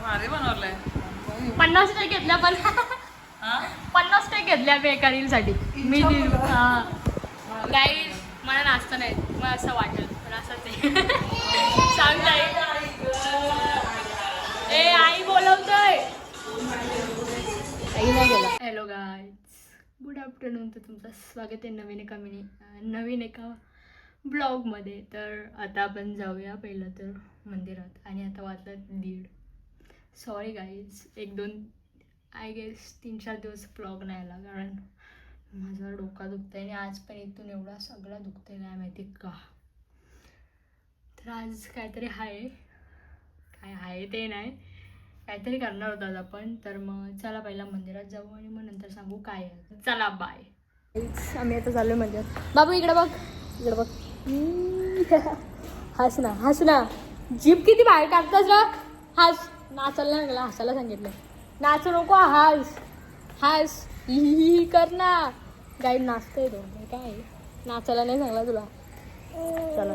भारी बनवलंय. पन्नास टक्के घेतल्या पण. हा? पन्नास टक्के घेतल्या मी एका रीलसाठी मी गाईज मला नाचतं नाही. मला असं वाटेल. पण असंच आहे. सांग. ए आई बोलवतोय. आई नाही गेला हॅलो गाईज गुड आफ्टरनून तर तुमचं स्वागत आहे नवीन एका मिनी नवीन एका ब्लॉगमध्ये तर आता आपण जाऊया पहिलं तर मंदिरात. आणि आता वाजतात दीड. सॉरी गाईज एक दोन आय गेस तीन चार दिवस ब्लॉग नाही आला कारण माझा डोका दुखतंय आणि आज पण इथून एवढा सगळा दुखतंय काय माहिती का. तर आज काहीतरी आहे. काय आहे ते नाही. काहीतरी करणार होतात आपण. तर मग चला पहिला मंदिरात जाऊ आणि मग नंतर सांगू काय आहे. चला बाय आम्ही आता चाललो मंदिरात. बाबू इकडे बघ. इकडे बघ. हम्म. हस ना हस ना. जीप किती बाहेर काढतास ना हस. नाचायला नाही लागला हसायला सांगितलं. नाचू नको हस हस ही कर ना. गाई नाचतोय तो. काय? नाचायला नाही सांगला तुला. चला.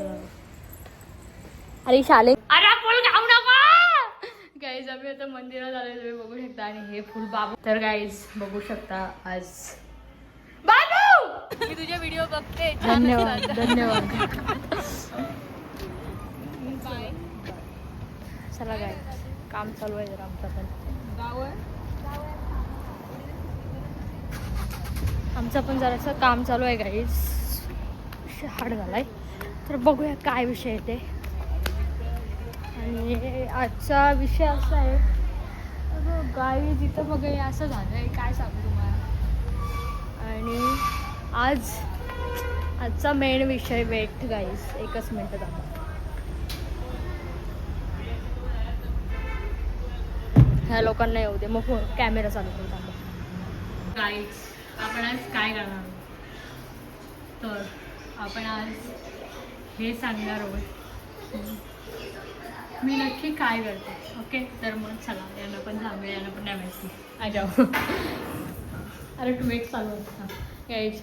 अरे शाले अरे फुल खाऊ नका! गाईज आम्ही आता मंदिरात आलोय तुम्ही बघू शकता. आणि हे फुल बाबू तर गाईज बघू शकता आज. बाबू! मी तुझे व्हिडिओ बघते. धन्यवाद धन्यवाद. चला काय काम चालू आहे जरा आमचं पण. आमचं पण जरासं काम चालू आहे गाईज हाड झालाय. तर बघूया काय विषय आहे ते. आणि आजचा विषय असा आहे गाई तिथं बघ असं झालं आहे काय सांगू तुम्हाला? आणि आज आजचा मेन विषय वेट गाईज एकच मिनटं थांबा. ह्या लोकांना येऊ दे. मग फोन कॅमेरा चालू करू थांबा. गाईज आपण आज काय करणार? तर आपण आज हे सांगणार आहोत. मी नक्की काय करते ओके? तर मग चला यांना पण सांगूया यांना पण नाही माहिती. आ जाऊ. अरे टू वेट चालू असता गाईज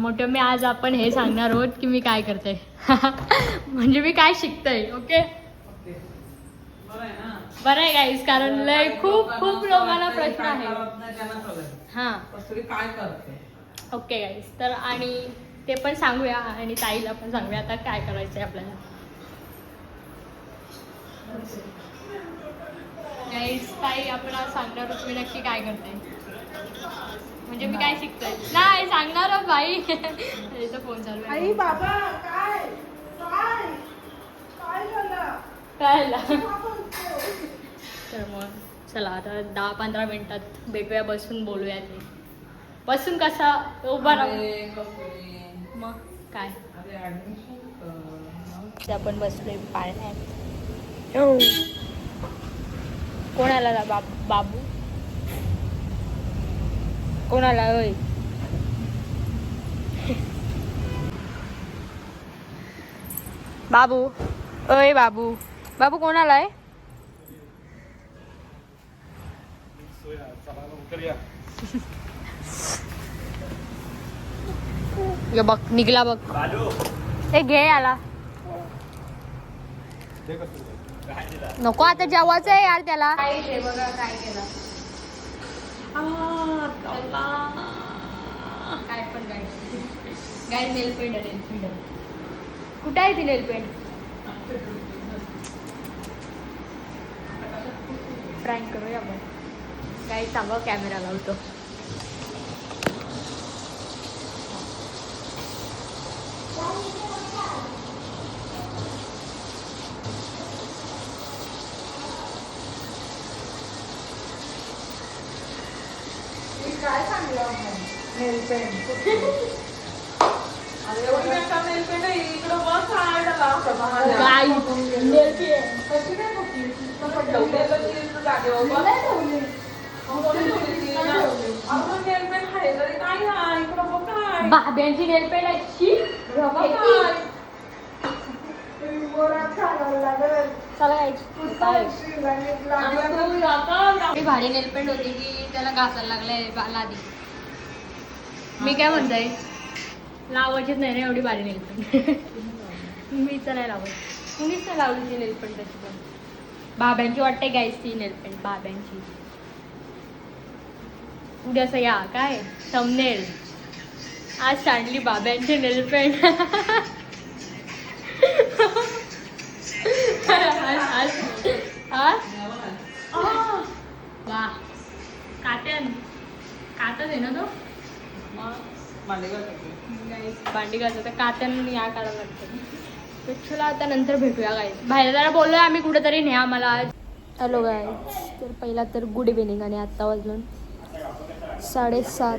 मोठं मी आज आपण हे सांगणार आहोत की मी काय करते. म्हणजे मी काय शिकतोय ओके? बरं आहे गाईज कारण लय खूप खूप लोकांना प्रश्न आहे. हां. काय करते ओके गाईज तर आणि ते पण सांगूया आणि ताईला पण सांगूया आता काय करायचं आहे आपल्याला. गाईज ताई आपण आज सांगणार मी नक्की काय करते म्हणजे मी काय शिकतोय? नाही सांगणार आहोत बाई. फोन चालू आई बाबा काय? काय? काय झालं? कळलं तर मग चला आता दहा पंधरा मिनिटात भेटूया बसून बोलूया ते. बसून कसा उभा राहू? मग काय? ते आपण बसलोय पाळण्यात हो. कोणाला ला- बाब बाबू? कोणाला होय? बाबू? अय बाबू. बाबू कोणाला आहे ये बघ निघला बघ. ए घे आला नको आता जेवायचं आहे यार त्याला. कुठे आहे ती नेल पेंट प्रँक करूया आपण. काय चांगला कॅमेरा लावतो काय सांगलं नेल पेंट अरे एवढी बेकार nail paint आहे. इकडं बघ होती. बाब्यांची नेल पेंट आहे बघ काय. गोरात घालावं लागेल. चला काय पुस्तक शिवणीत आणि लागलं. तू आता ती भारी नेल पेंट होती की त्याला घासायला लागलाय बा- लादी. मी काय म्हणताय? लावायचीच नाही ना एवढी भारी नेल पेंट मी तर नाही लावत. कुणीच नाही लावली ती नेल पेंट त्याची पण. बाब्यांची वाटते गायच ती नेल पेंट बाब्यांची. उद्या असं या काय? थंबनेल आज सांडली बाब्यांची नेल पेंट आज आज आज. वा. कात्यान कातच आहे ना तो? भांडी घालतो तर कात्यान या लागतं चला आता नंतर भेटूया बाहेर जरा बोललोय आम्ही कुठेतरी न्या मला आज हॅलो गाय तर पहिला तर गुड इव्हिनिंग आणि आत्ता वाजून साडेसात.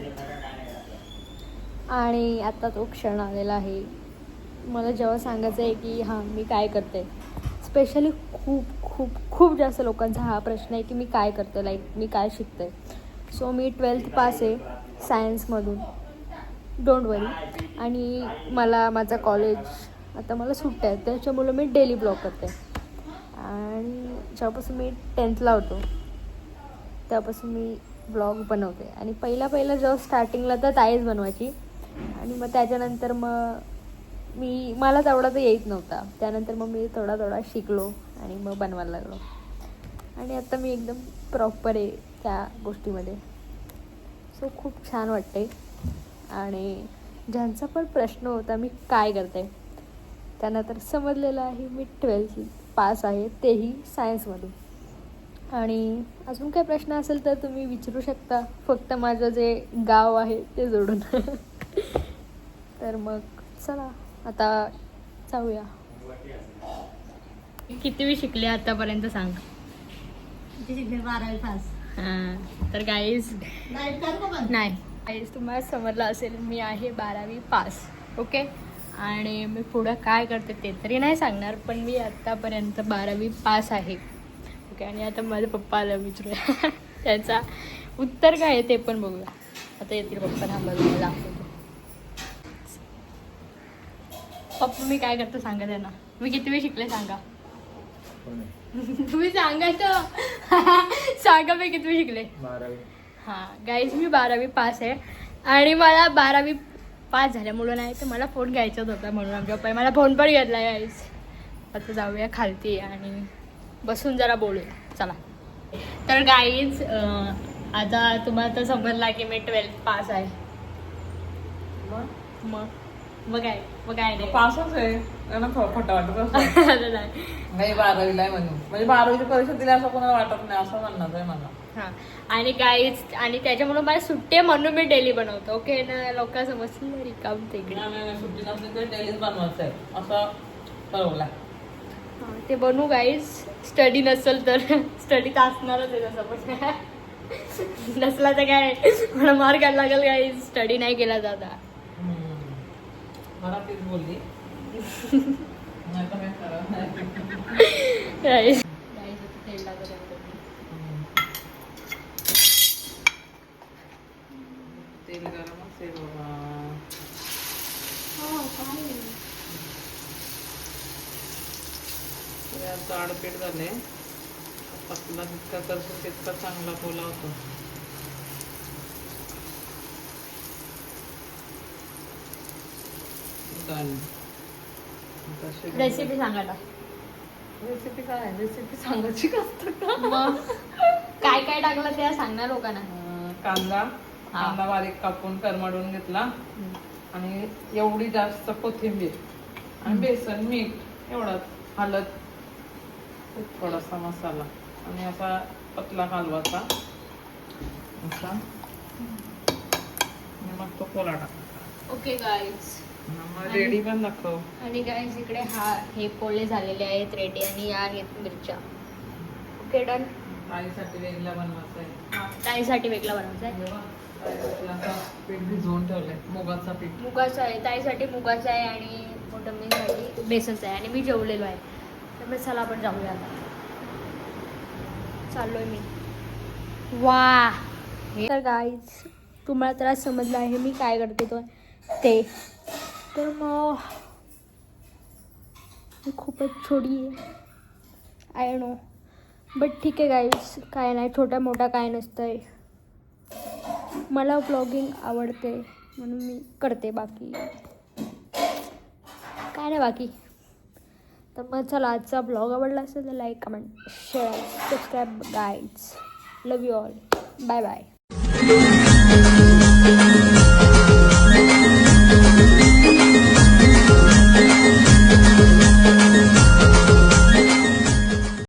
आणि आता तो क्षण आलेला आहे. मला जेव्हा सांगायचं आहे की हां मी काय करते? स्पेशली खूप खूप खूप जास्त लोकांचा हा प्रश्न आहे की मी काय करते? लाईक मी काय शिकते? सो मी ट्वेल्थ पास आहे सायन्समधून डोंट वरी आणि मला माझा कॉलेज आता मला सुट्ट्या आहेत. त्याच्यामुळं मी डेली ब्लॉग करते. आणि जेव्हापासून मी टेन्थला होतो तेव्हापासून मी ब्लॉग बनवते. आणि पहिला पहिला जेव्हा स्टार्टिंगला तर ताईच बनवायची. आणि मग त्याच्यानंतर मग मी मलाच तेवढा तर येत नव्हता. त्यानंतर मग मी थोडा थोडा शिकलो आणि मग बनवायला लागलो. आणि आता मी एकदम प्रॉपर आहे त्या गोष्टीमध्ये. सो खूप छान वाटते आणि ज्यांचा पण प्रश्न होता मी काय करते? त्यांना तर समजलेलं आहे मी ट्वेल्थ पास आहे तेही सायन्समधून आणि अजून काय प्रश्न असेल तर तुम्ही विचारू शकता. फक्त माझं जे गाव आहे ते जोडून. तर मग चला आता जाऊया. किती शिकले आतापर्यंत सांग. बारावी पास. हां तर गाईज? नाही गाईज तुम्हाला समजलं असेल मी आहे बारावी पास ओके आणि मी पुढं काय करते ते तरी नाही सांगणार पण मी आत्तापर्यंत बारावी पास आहे. ओके आणि आता माझ्या पप्पाला विचारूया त्याचा उत्तर काय आहे ते पण बघूया. आता येतील पप्पा थांबा तुम्हाला दाखवतो. पप्पा मी काय करतो सांगा त्यांना. मी किती वेळ शिकले सांगा. तुम्ही सांगायचं सांगा मी किती वेळ शिकले. हां गाईज मी बारावी पास आहे. आणि मला बारावी पास झाल्यामुळं नाही तर मला फोन घ्यायचाच होता म्हणून. आमच्या पप्पाने मला फोन पण घेतला गाईज आता जाऊया खालती आणि बसून जरा बोलूया. चला. तर गाईज आता तुम्हाला तर समजला की मी ट्वेल्थ पास आहे. मग? मग? मग काय? मग काय नाही. पासच आहे. त्यांना वाटत नाही. नाही बारावीला आहे म्हणून. म्हणजे बारावीची परीक्षा दिली असं कोणाला वाटत नाही असं म्हणणार आहे मला. हां. आणि गाईज आणि त्याच्यामुळं मला सुट्टी म्हणून मी डेली बनवतो. ओके ना? लोक समजतील रिकाम तिकडे. नाही, नाही, नाही, सुट्टी नसली तरी डेलीच बनवायचं आहे. असं ठरवलं ते बनवू गाईज स्टडी नसेल तर. स्टडी तर असणारच आहे तसं पण नसला तर काय? मला मार घ्यायला लागेल गाईज स्टडी नाही केला जाता. गाईज. तेल गरम असेल जाड पीठ झाले पतला जितका करतो तितका चांगला पोला होतो. रेसिपी सांगा ना. रेसिपी काय? रेसिपी सांगायची का काय काय टाकलं ते सांगणार लोकांना. कांदा. कांदा बारीक कापून करमडून घेतला. आणि एवढी जास्त कोथिंबीर. आणि बेसन मीठ एवढाच. हळद. खूप थोडासा मसाला आणि असा पतला हलवाचा असा. मग तो कोला टाकायचा. ओके गाईज मग रेडी पण दाखव. आणि गाईज इकडे हा हे पोळे झालेले आहेत रेडी आणि या आहेत मिरच्या. ओके डन ताईसाठी वेगळा बनवायचा आहे. ताईसाठी वेगळा बनवायचा आहे. पीठ भिजवून ठेवलंय मुगाचा पीठ. मुगाचा आहे ताईसाठी मुगाचा आहे आणि मोठंबीसाठी बेसनचा आहे. आणि मी जेवलेलो आहे. त्यामुळे चला आपण जाऊया चाललोय मी. वा. तर गाईज तुम्हाला तर समजलं आहे मी काय करते तो. ते. तर मग मी खूपच छोटी आहे. आय नो बट ठीक आहे गाईज काय नाही छोटा मोठा काय नसतं आहे मला ब्लॉगिंग आवडते म्हणून मी करते बाकी. काय नाही बाकी. तर मग चला आजचा ब्लॉग आवडला असेल तर like comment share subscribe guides love you all bye bye